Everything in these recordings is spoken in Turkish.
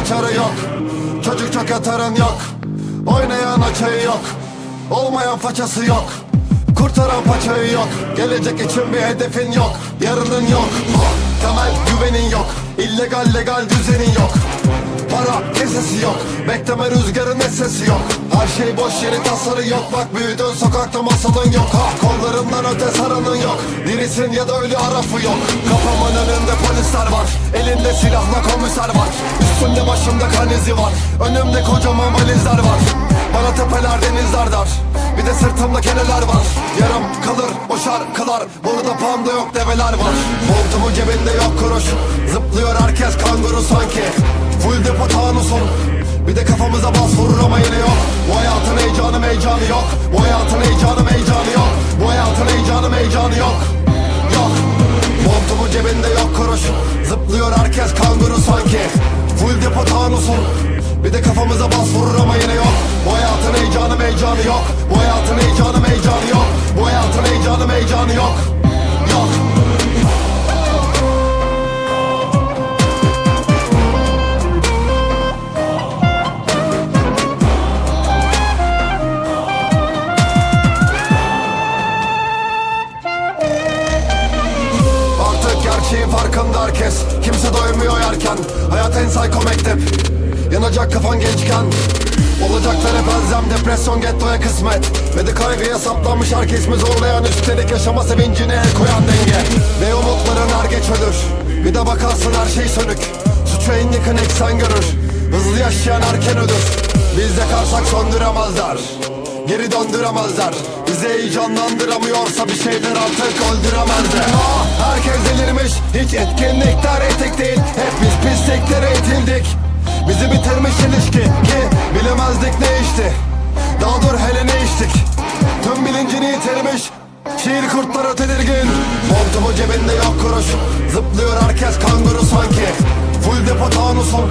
kaçarı yok. Çocuk çok yatarın yok. Oynayan açayı yok. Olmayan façası yok. Kurtaran paçayı yok. Gelecek için bir hedefin yok. Yarının yok. Temel güvenin yok. İllegal legal düzenin yok Para kesesi yok. Bekleme rüzgarın sesi yok. Her şey boş yeri tasarı yok. Bak büyüdün sokakta masalın yok. Ha Kollarından öte saranın yok. Dirisin ya da ölü arafı yok. Kafamın önünde polisler var. Elinde silahla komiser var. Üstümde başımda kan izi var. Önümde kocaman valizler var. Bana tepeler denizler dar. Bir de sırtımda keneler var. Yarım kalır o şarkılar Burada panda yok develer var. Montumun cebinde yok kuruş. Zıplıyor herkes kanguru sanki Full depo tanusun Bir de kafamıza bas vurur ama yine yok. Bu hayatın heyecanı meycanı yok. Bu hayatın heyecanı meycanı yok. Bu hayatın heyecanı meycanı yok. Yok. Montumun cebinde yok kuruş. Zıplıyor herkes kanguru sanki. Full depo tanusun Bir de kafamıza bas vurur ama yine yok. Bu hayatın heyecanı meycanı yok. Bu hayatın heyecanı meycanı yok. Bu hayatın heyecanı meycanı yok. Yok Kimse doymuyor yerken. Hayat en psycho mektep. Yanacak kafan gençken. Olacaklar hep Depresyon gettoya kısmet. Ve de kaygıya saplanmış herkes mi zorlayan? Üstelik yaşama sevincine el koyan denge. Ve umutların er geç ölür. Bir de bakarsın her şey sönük. Suçu en yakın eksen görür. Hızlı yaşayan erken ölür Biz yakarsak söndüremezler Geri döndüremezler Bizi heyecanlandıramıyorsa bir şeyler artık öldüremezler ah, Herkes delirmiş. Hiç etkinlikler etik değil. Hep biz pisliklere eğitildik Bizi bitirmiş ilişki Ki bilemezdik ne işti Daha dur hele ne içtik. Tüm bilincini yitirmiş. Şiir kurtları tedirgin. Montumun cebinde yok kuruş. Zıplıyor herkes kanguru sanki. Full depo tanusun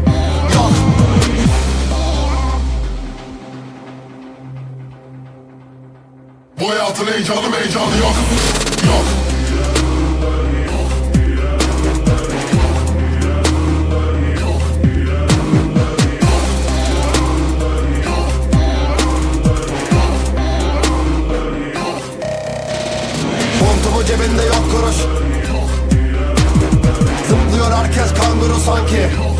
Bu hayatın heyecanı meycanı yok. Yok. Montumun cebinde yok kuruş. Zıplıyor herkes kanguru sanki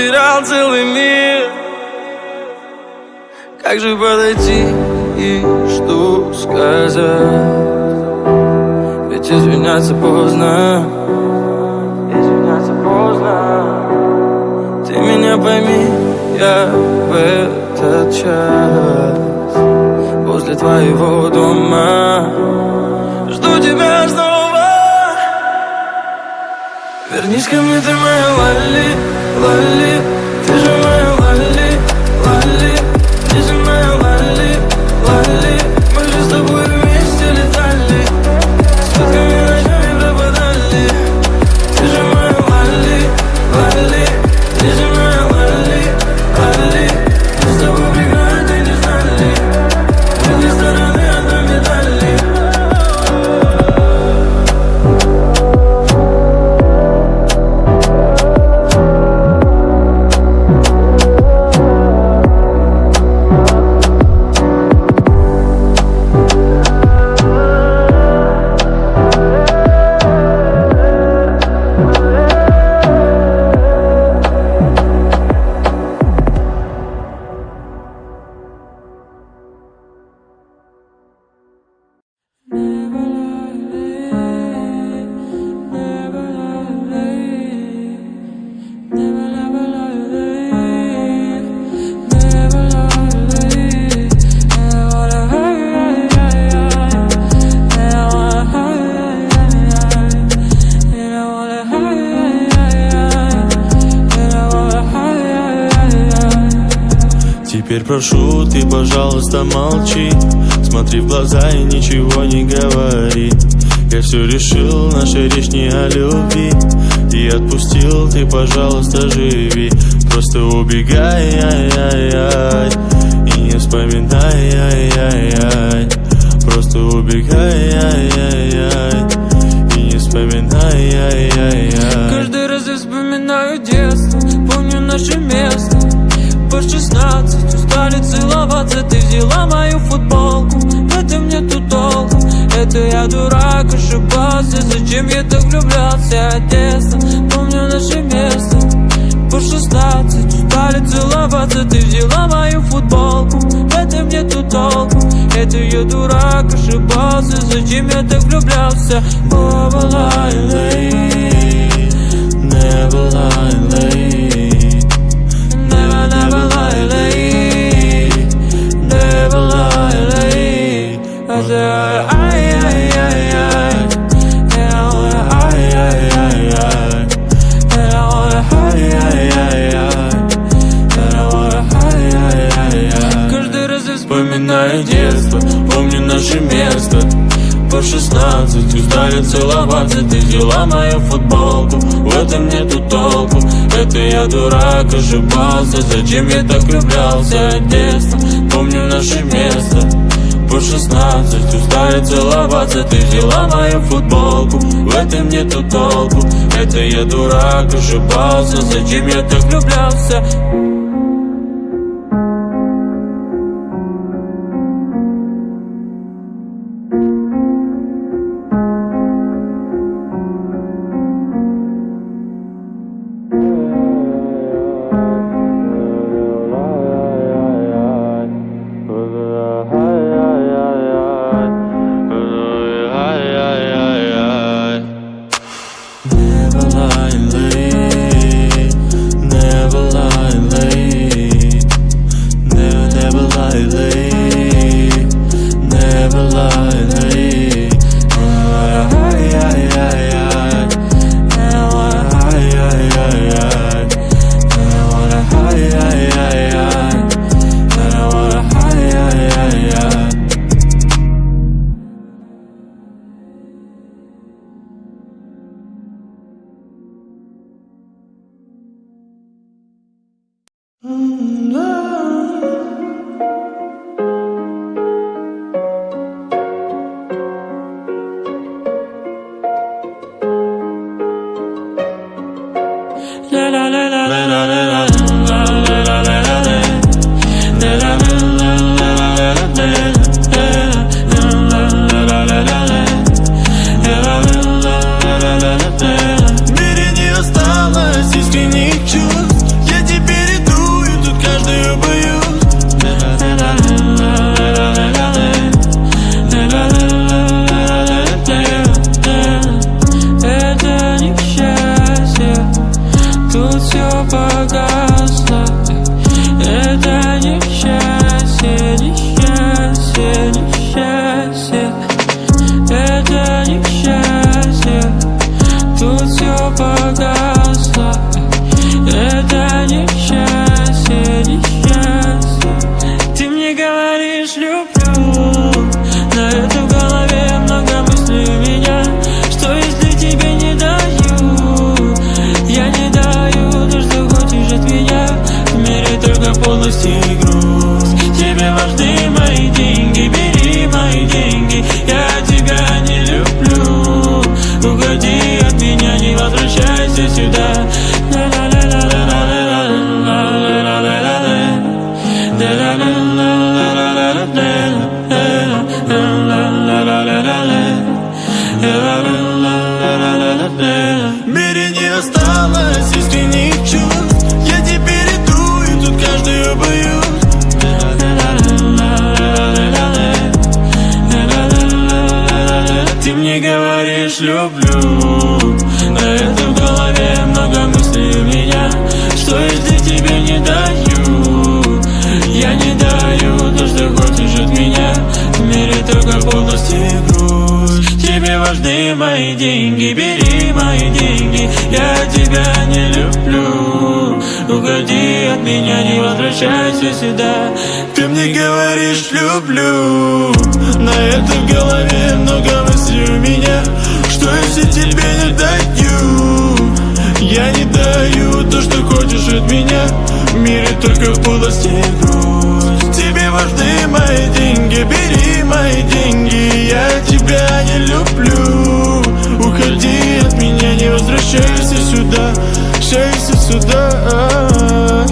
потерял целый мир. Как же подойти и что сказать? Ведь извиняться поздно. Извиняться поздно. Ты меня пойми, я в этот час Возле твоего дома. Жду тебя снова. Вернись ко мне, ты моя Лали, Лали Ты же моя прошу, ты, пожалуйста, молчи. Смотри в глаза и ничего не говори. Я все решил, наша речь не о любви. И отпустил, ты, пожалуйста, живи. Просто убегай, ай, ай, ай И не вспоминай, ай, ай, ай Просто убегай, ай, ай, ай И не вспоминай, ай, ай, ай Каждый раз я вспоминаю детство Помню наше место. По 16 устали целоваться Ты взяла мою футболку. Это мне тут толку Это я дурак, ошибался. Зачем я так влюблялся? Детство Помню наше место. По 16 устали целоваться Ты взяла мою футболку. Это мне тут толку Это я дурак, ошибался. Зачем я так влюблялся? Баба лай Never lie 16 Устали целоваться, ты взяла мою футболку. В этом нету толку. Это я дурак, ошибался. Зачем я так влюблялся детство Помню наше место. По 16 Устали целоваться, ты взяла мою футболку. В этом нету толку. Это я дурак, ошибался. Зачем я так влюблялся осталось искренних чувств. Я теперь иду и тут каждую боюсь. Ты мне говоришь люблю На это в голове много мыслей у меня Что если тебе не даю. Я не даю то, что хочешь от меня. В мире только полностью грусть Тебе важны мои деньги Бери мои деньги. Я тебя не люблю. Уходи от меня, не возвращайся сюда. Ты мне говоришь люблю. На это в голове много мыслей у меня. Что если тебе не даю Я не даю то, что хочешь от меня. В мире только полости грусть. Тебе важны мои деньги, бери мои деньги. Я тебя не люблю Уходи от меня, не возвращайся сюда. Возвращайся сюда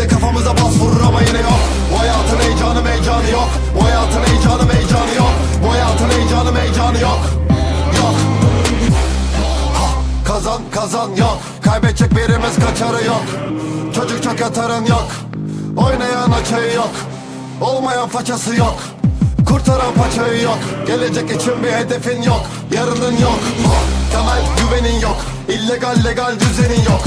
de kafamıza bas vurur ama yine yok. Bu hayatın heyecanı meycanı yok. Bu hayatın heyecanı meycanı yok. Bu hayatın heyecanı meycanı yok. Yok. Ha, Kazan kazan yok. Kaybedecek birimiz kaçarı yok. Çocuk çok yatarın yok. Oynayan açayı yok. Olmayan façası yok. Kurtaran paçayı yok. Gelecek için bir hedefin yok. Yarının yok. Ha, Temel güvenin yok. İllegal legal düzenin yok.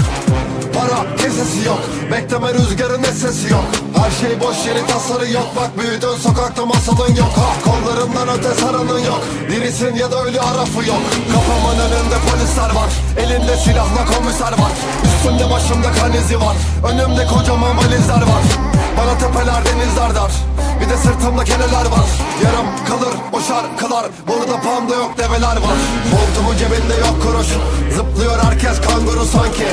Para kesesi yok. Bekleme rüzgarın sesi yok. Her şey boş yeri tasarı yok. Bak büyüdün sokakta masalın yok. Ha, Kollarından öte saranın yok. Dirisin ya da ölü arafı yok. Kafamın önünde polisler var. Elinde silahla komiser var. Üstümde başımda kan izi var. Önümde kocaman valizler var Bana tepeler denizler dar. Bir de sırtımda keneler var. Yarım kalır o şarkılar. Burada panda yok develer var. Montumun cebinde yok kuruş. Zıplıyor herkes kanguru sanki.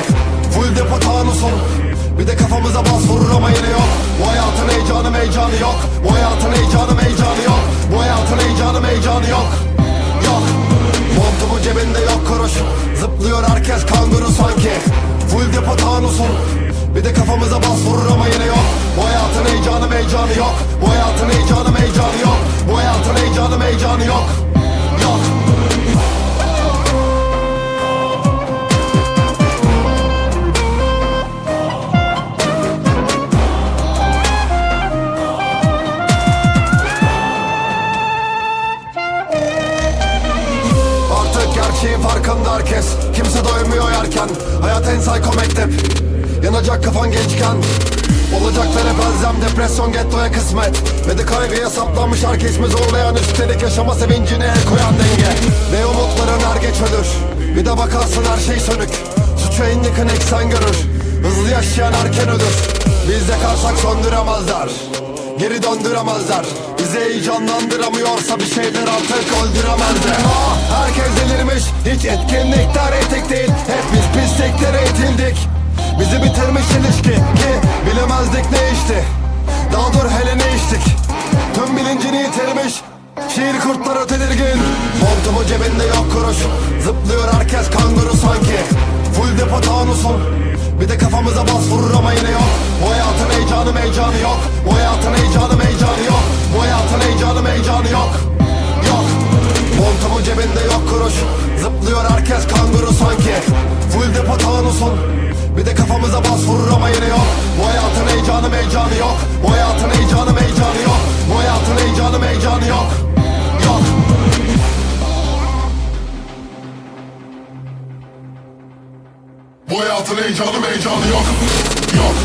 Full depo tanusun Bir de kafamıza bas vurur ama yine yok. Bu hayatın heyecanı meycanı yok. Bu hayatın heyecanı meycanı yok. Bu hayatın heyecanı meycanı yok. Yok. Montumun cebinde yok kuruş. Zıplıyor herkes kanguru sanki. Full depo tanusun Bir de kafamıza bas vurur ama yine yok. Bu hayatın heyecanı meycanı yok. Bu hayatın heyecanı meycanı yok. Bu hayatın heyecanı meycanı yok. Yok Yanacak kafan gençken Olacaklar hep elzem Depresyon gettoya kısmet. Ve de kaygıya saplanmış herkes mi zorlayan Üstelik yaşama sevincine el koyan denge. Ve umutların er geç ölür Bir de bakarsın her şey sönük. Suçu en yakın eksen görür Hızlı yaşayan erken ölür. Biz yakarsak söndüremezler Geri döndüremezler. Bizi heyecanlandıramıyorsa bir şeyler artık öldüremezler. Ah, Herkes delirmiş Hiç etkinlikler etik değil. Hep biz pisliklere eğitildik Bizi bitirmiş ilişki. Ki bilemezdik ne işti Daha dur hele ne içtik. Tüm bilincini yitirmiş. Şiir kurtları tedirgin. Montumu cebinde yok kuruş. Zıplıyor herkes kanguru sanki. Full depo tanusun Bir de kafamıza bas vurur ama yine yok. Bu hayatın heyecanı meycanı yok. Bu hayatın heyecanı meycanı yok. Bu hayatın heyecanı meycanı yok. Yok. Montumu cebinde yok kuruş. Zıplıyor herkes kanguru sanki. Full depo tanusun Bir de kafamıza bas vurur ama yine yok. Bu hayatın heyecanı meycanı yok. Bu hayatın heyecanı meycanı yok. Bu hayatın heyecanı meycanı yok. Yok. Bu hayatın heyecanı meyecanı yok. Yok